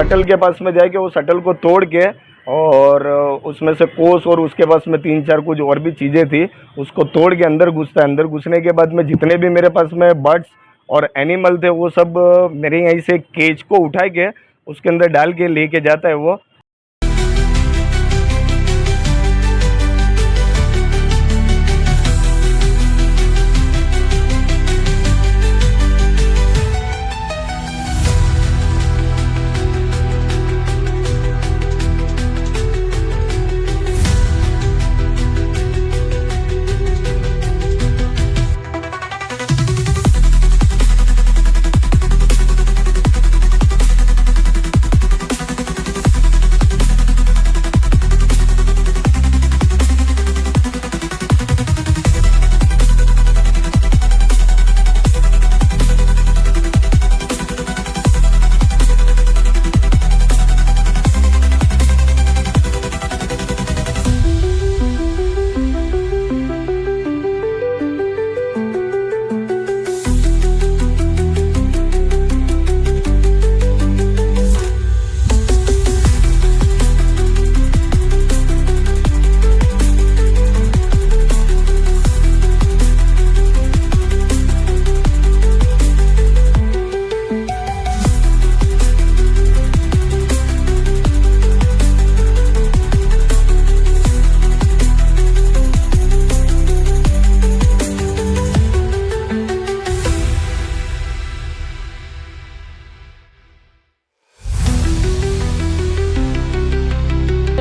Shuttle के पास में जाके वो सटल को तोड़ के और उसमें से कोस और उसके पास में तीन चार कुछ और भी चीज़ें थी, उसको तोड़ के अंदर घुसता है। अंदर घुसने के बाद में जितने भी मेरे पास में बर्ड्स और एनिमल थे, वो सब मेरे यहीं से केज को उठा के उसके अंदर डाल के लेके जाता है वो।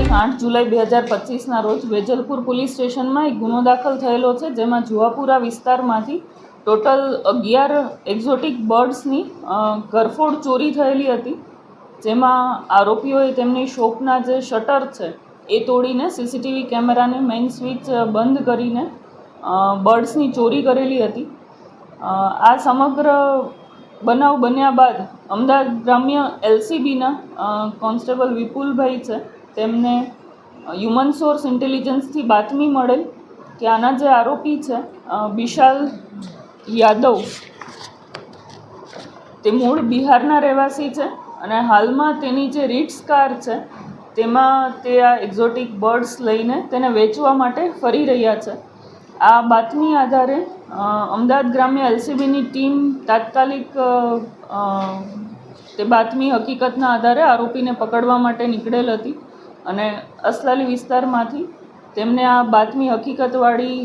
આઠ જુલાઈ બે હજાર પચીસના રોજ વેજલપુર પોલીસ સ્ટેશનમાં એક ગુનો દાખલ થયેલો છે, જેમાં જુવાપુરા વિસ્તારમાંથી ટોટલ અગિયાર એક્ઝોટિક બર્ડ્સની ઘરફોડ ચોરી થયેલી હતી, જેમાં આરોપીઓએ તેમની શોપના જે શટર છે, એ તોડીને સીસીટીવી કેમેરાને મેઇન સ્વિચ બંધ કરીને બર્ડ્સની ચોરી કરેલી હતી. આ સમગ્ર બનાવ બન્યા બાદ અમદાવાદ ગ્રામ્ય એલસીબીના કોન્સ્ટેબલ વિપુલભાઈ છે તેમને હ્યુમન સોર્સ ઇન્ટેલિજન્સથી બાતમી મળેલ કે આના જે આરોપી છે વિશાલ યાદવ, તે મૂળ બિહારના રહેવાસી છે અને હાલમાં તેની જે રીટ્સ કાર છે, તેમાં તે આ એક્ઝોટિક બર્ડ્સ લઈને તેને વેચવા માટે ફરી રહ્યા છે. આ બાતમી આધારે અમદાવાદ ગ્રામ્ય એલસીબીની ટીમ તાત્કાલિક તે બાતમી હકીકતના આધારે આરોપીને પકડવા માટે નીકળેલ હતી. અને અસલાલી વિસ્તારમાંથી તેમને આ બાતમી હકીકતવાળી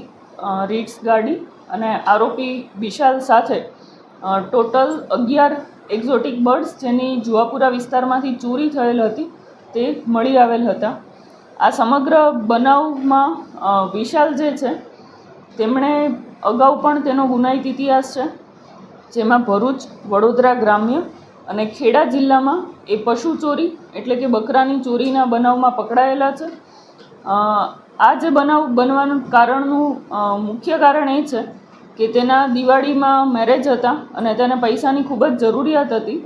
રીટ્સ ગાડી અને આરોપી વિશાલ સાથે ટોટલ અગિયાર એક્ઝોટિક બર્ડ્સ જેની જુવાપુરા વિસ્તારમાંથી ચોરી થયેલ હતી તે મળી આવેલ હતા. આ સમગ્ર બનાવમાં વિશાલ જે છે તેમણે અગાઉ પણ તેનો ગુનાહિત ઇતિહાસ છે, જેમાં ભરૂચ, વડોદરા ગ્રામ્ય અને ખેડા જિલ્લામાં એ પશુ ચોરી, એટલે કે બકરાની ચોરીના બનાવમાં પકડાયેલા છે. આ જે બનાવ બનવાનું કારણનું મુખ્ય કારણ એ છે કે તેના દિવાળીમાં મેરેજ હતા અને તેને પૈસાની ખૂબ જ જરૂરિયાત હતી.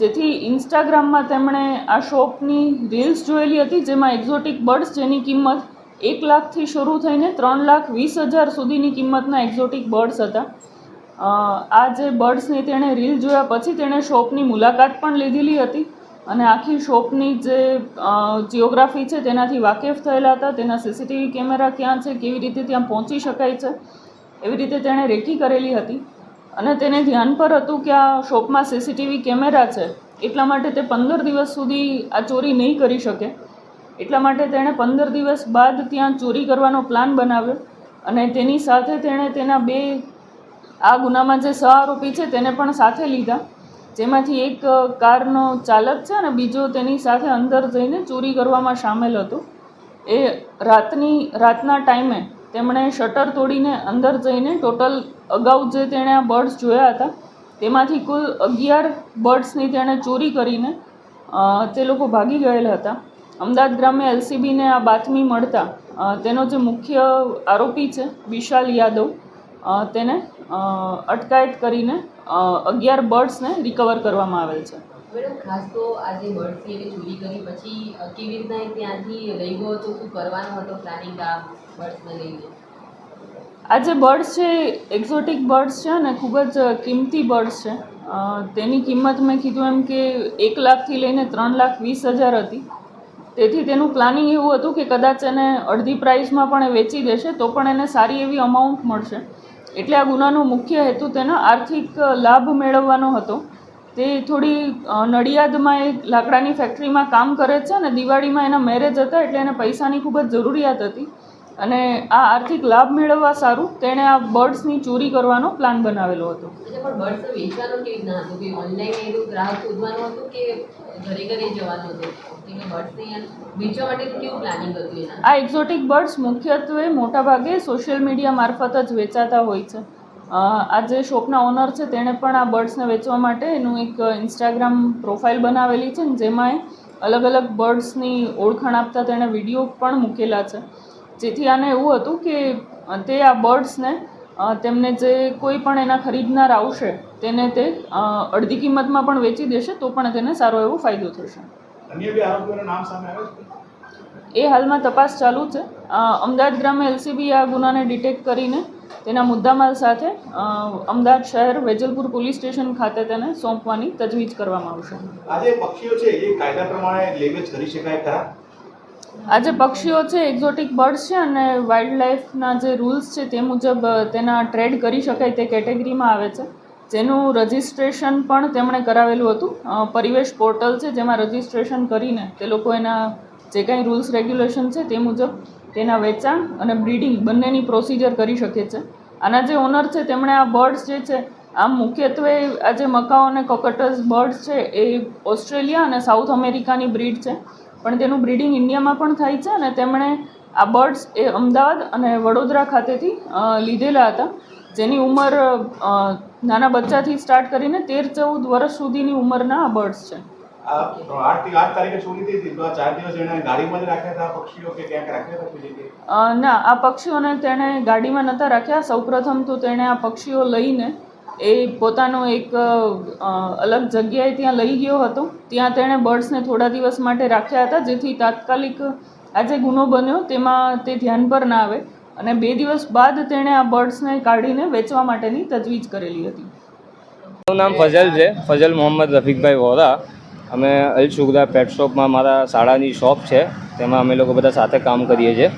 જેથી ઇન્સ્ટાગ્રામમાં તેમણે આ શોપની રીલ્સ જોયેલી હતી, જેમાં એક્ઝોટિક બર્ડ્સ જેની કિંમત એક લાખથી શરૂ થઈને ત્રણ લાખ વીસ હજાર સુધીની કિંમતના એક્ઝોટિક બર્ડ્સ હતા. આ જે બર્ડ્સની તેણે રીલ જોયા પછી તેણે શોપની મુલાકાત પણ લીધેલી હતી. અને આખી શોપની જે જિયોગ્રાફી છે, તેનાથી વાકેફ થયેલા હતા. તેના સીસીટીવી કેમેરા ક્યાં છે, કેવી રીતે ત્યાં પહોંચી શકાય છે, એવી રીતે તેણે રેકી કરેલી હતી. અને તેને ધ્યાન પર હતું કે આ શોપમાં સીસીટીવી કેમેરા છે, એટલા માટે તે પંદર દિવસ સુધી આ ચોરી નહીં કરી શકે. એટલા માટે તેણે પંદર દિવસ બાદ ત્યાં ચોરી કરવાનો પ્લાન બનાવ્યો. અને તેની સાથે તેણે તેના બે, આ ગુનામાં જે સહ આરોપી છે, તેને પણ સાથે લીધા. જેમાંથી એક કારનો ચાલક છે અને બીજો તેની સાથે અંદર જઈને ચોરી કરવામાં સામેલ હતો. એ રાતની, રાતના ટાઈમે તેમણે શટર તોડીને અંદર જઈને ટોટલ અગાઉ જે તેણે આ બર્ડ્સ જોયા હતા, તેમાંથી કુલ અગિયાર બર્ડ્સની તેણે ચોરી કરીને તે લોકો ભાગી ગયેલા હતા. અમદાવાદ ગ્રામ્ય એલસીબીને આ બાતમી મળતા તેનો જે મુખ્ય આરોપી છે, વિશાલ યાદવ તેને અટકાયત કરીને અગિયાર બર્ડ્સને રિકવર કરવામાં આવેલ છે. મેડમ ખાસ તો આ જે એને ચોરી કરી પછી કેવી રીતના એ ત્યાંથી લઈ ગયો હતો? શું કરવાનો હતો પ્લાનિંગ આ બર્ડ્સને લઈને? આ જે બર્ડ્સ છે એક્ઝોટિક બર્ડ્સ છે અને ખૂબ જ કિંમતી બર્ડ્સ છે. તેની કિંમત મેં કીધું એમ કે એક લાખથી લઈને ત્રણ લાખ વીસ હજાર હતી. તેથી તેનું પ્લાનિંગ એવું હતું કે કદાચ એને અડધી પ્રાઇસમાં પણ એ વેચી દેશે, તો પણ એને સારી એવી અમાઉન્ટ મળશે. એટલે આ ગુનાનો મુખ્ય હેતુ તેનો આર્થિક લાભ મેળવવાનો હતો. તે થોડી નડિયાદમાં એક લાકડાની ફેક્ટરીમાં કામ કરે છે અને દિવાળીમાં એના મેરેજ હતા એટલે એને પૈસાની ખૂબ જ જરૂરિયાત હતી. અને આ આર્થિક લાભ મેળવવા સારું તેણે આ બર્ડ્સની ચોરી કરવાનો પ્લાન બનાવેલો હતો. આ એક્ઝોટિક બર્ડ્સ મુખ્યત્વે મોટાભાગે સોશિયલ મીડિયા મારફત જ વેચાતા હોય છે. આ જે શોપના ઓનર છે તેણે પણ આ બર્ડ્સને વેચવા માટે એનું એક ઇન્સ્ટાગ્રામ પ્રોફાઇલ બનાવેલી છે જેમાં અલગ અલગ બર્ડ્સની ઓળખાણ આપતા તેણે વીડિયો પણ મૂકેલા છે. જેથી આને એવું હતું કે તે આ બર્ડ્સને તેમને જે કોઈ પણ એના ખરીદનાર આવશે તેને તે અડધી કિંમતમાં પણ વેચી દેશે તો પણ તેને સારો એવો ફાયદો થશે. એ હાલમાં તપાસ ચાલુ છે. અમદાવાદ ગ્રામે એલસીબી આ ગુનાને ડિટેક્ટ કરીને તેના મુદ્દામાલ સાથે અમદાવાદ શહેર વેજલપુર પોલીસ સ્ટેશન ખાતે તેને સોંપવાની તજવીજ કરવામાં આવશે. આજે પક્ષીઓ છે એ કાયદા પ્રમાણે લેવેજ કરી શકાય ખરા? આ જે પક્ષીઓ છે એક્ઝોટિક બર્ડ્સ છે અને વાઇલ્ડ લાઈફના જે રૂલ્સ છે તે મુજબ તેના ટ્રેડ કરી શકાય તે કેટેગરીમાં આવે છે. જેનું રજિસ્ટ્રેશન પણ તેમણે કરાવેલું હતું. પરિવેશ પોર્ટલ છે, જેમાં રજિસ્ટ્રેશન કરીને તે લોકો એના જે કાંઈ રૂલ્સ રેગ્યુલેશન છે તે મુજબ તેના વેચાણ અને બ્રીડિંગ બંનેની પ્રોસિજર કરી શકે છે. આના જે ઓનર છે, તેમણે આ બર્ડ્સ જે છે, આમ મુખ્યત્વે આ જે મકાઓ અને કોકટસ બર્ડ્સ છે, એ ઓસ્ટ્રેલિયા અને સાઉથ અમેરિકાની બ્રીડ છે. પણ તેનું બ્રીડિંગ ઇન્ડિયામાં પણ થાય છે અને તેમણે આ બર્ડ્સ એ અમદાવાદ અને વડોદરા ખાતેથી લીધેલા હતા. જેની ઉંમર નાના બચ્ચાથી સ્ટાર્ટ કરીને તેર ચૌદ વર્ષ સુધીની ઉંમરના આ બર્ડ્સ છે. ના આ પક્ષીઓને તેણે ગાડીમાં નહોતા રાખ્યા. સૌપ્રથમ તો તેણે આ પક્ષીઓ લઈને એ પોતાનો એક અલગ જગ્યાએ ત્યાં લઈ ગયો હતો. ત્યાં તેણે બર્ડ્સને થોડા દિવસ માટે રાખ્યા હતા જેથી તાત્કાલિક આ જે ગુનો બન્યો તેમાં તે ધ્યાન પર ના આવે અને બે દિવસ બાદ તેણે આ બર્ડ્સને કાઢીને વેચવા માટેની તજવીજ કરેલી હતી. મારું નામ ફઝલ છે. ફઝલ મોહમ્મદ રફીકભાઈ વોરા. અમે અલ સુગરા પેટ શોપમાં મારા શાળાની શોપ છે. તેમાં અમે લોકો બધા સાથે કામ કરીએ છીએ.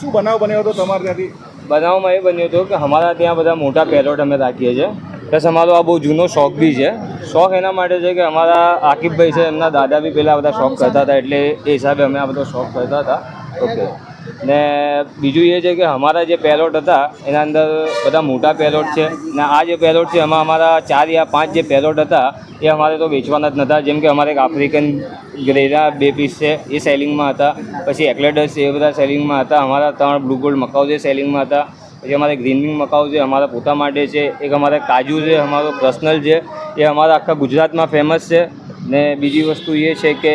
શું બનાવ બન્યો હતો તમારે ત્યાંથી? બનાવમાં એ બન્યું હતું કે અમારા ત્યાં બધા મોટા પેરોટ અમે રાખીએ છીએ. પ્લસ અમારો આ બહુ જૂનો શોખ બી છે. શોખ એના માટે છે કે અમારા આકિબભાઈ છે, એમના દાદા બી પહેલાં બધા શોખ કરતા હતા એટલે એ હિસાબે અમે આ બધો શોખ કરતા હતા. ઓકે ને બીજું એ છે કે અમારા જે પેલોટ હતા, એના અંદર બધા મોટા પેલોટ છે. ને આ જે પેલોટ છે, એમાં અમારા ચાર યા પાંચ જે પેલોટ હતા, એ અમારે તો વેચવાના જ નહોતા જેમ કે અમારે એક આફ્રિકન ગ્રેના બે પીસ છે, એ સેલિંગમાં હતા. પછી એક્લેડસ એ બધા સેલિંગમાં હતા. અમારા ત્રણ બ્લુ ગોલ્ડ મકાઉ જે સેલિંગમાં હતા. પછી અમારે ગ્રીનિંગ મકાઉ છે, અમારા પોતા માટે છે. એક અમારે કાજુ છે, અમારો પર્સનલ છે. એ અમારા આખા ગુજરાતમાં ફેમસ છે. ને બીજી વસ્તુ એ છે કે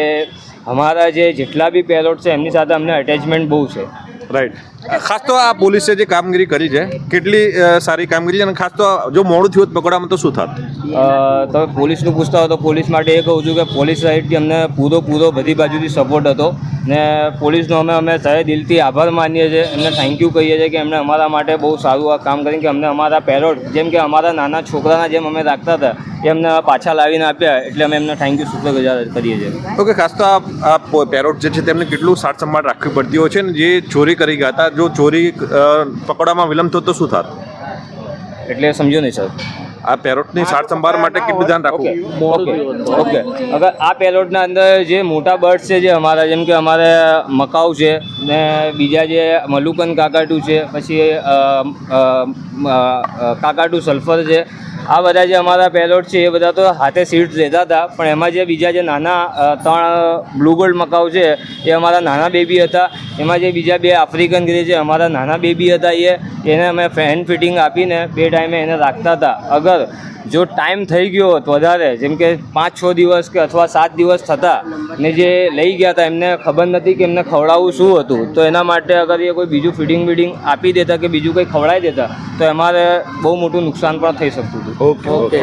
અમારા જે જેટલા બી પેલોટ છે એમની સાથે અમને અટેચમેન્ટ બહુ છે. રાઈટ ખાસ તો આ પોલીસે જે કામગીરી કરી છે કેટલી સારી કામગીરી છે અને ખાસ તો જો મોડું થયું પકડવામાં તો શું થાત? તમે પોલીસનું પૂછતા હો તો પોલીસ માટે એ કહું છું કે પોલીસ સાઈડથી અમને પૂરો પૂરો બધી બાજુથી સપોર્ટ હતો ને પોલીસનો અમે અમે તહે દિલથી આભાર માનીએ છીએ. એમને થેન્ક યુ કહીએ છીએ કે એમણે અમારા માટે બહુ સારું આ કામ કર્યું કે અમને અમારા પેરોટ જેમ કે અમારા નાના છોકરાના જેમ અમે રાખતા હતા એ અમને પાછા લાવીને આપ્યા એટલે અમે એમને થેન્ક યુ શુક્રગુજાર કરીએ છીએ. ઓકે ખાસ તો આ પેરોડ પેરોટ જે છે તેમને કેટલું સાર સંભાળ રાખવી પડતી હોય છે ને જે ચોરી કરી ગયા હતા જો ચોરી પકડવામાં વિલંબ થતો તો શું થાત? એટલે સમજો નહીં સર. આ પેરોટની સાર સંભાળ માટે કેટલું ધ્યાન રાખવું. ઓકે ઓકે અગર આ પેલોટના અંદર જે મોટા બર્ડ્સ છે જે અમારા જેમ કે અમારે મકાઉ છે ને બીજા જે મલુકન કાકાટુ છે પછી કાકાટુ સલ્ફર છે આ બધા જે અમારા પેલોટ છે એ બધા તો હાથે સીડ્સ લેતા હતા પણ એમાં જે બીજા જે નાના ત્રણ બ્લુ ગોલ્ડ મકાઉ છે એ અમારા નાના બેબી હતા એમાં જે બીજા બે આફ્રિકન ગ્રે છે અમારા નાના બેબી હતા એ એને અમે ફેન ફિટિંગ આપીને બે ટાઈમે એને રાખતા હતા. અગર જો ટાઈમ થઈ ગયો હોત વધારે જેમ કે પાંચ છ દિવસ કે અથવા સાત દિવસ થતા ને જે લઈ ગયા હતા એમને ખબર નથી કે એમને ખવડાવવું શું હતું. તો એના માટે અગર એ કોઈ બીજું ફિટિંગ બિડિંગ આપી દેતા કે બીજું કંઈ ખવડાવી દેતા તો અમારે બહુ મોટું નુકસાન પણ થઈ શકતું હતું. Okay okay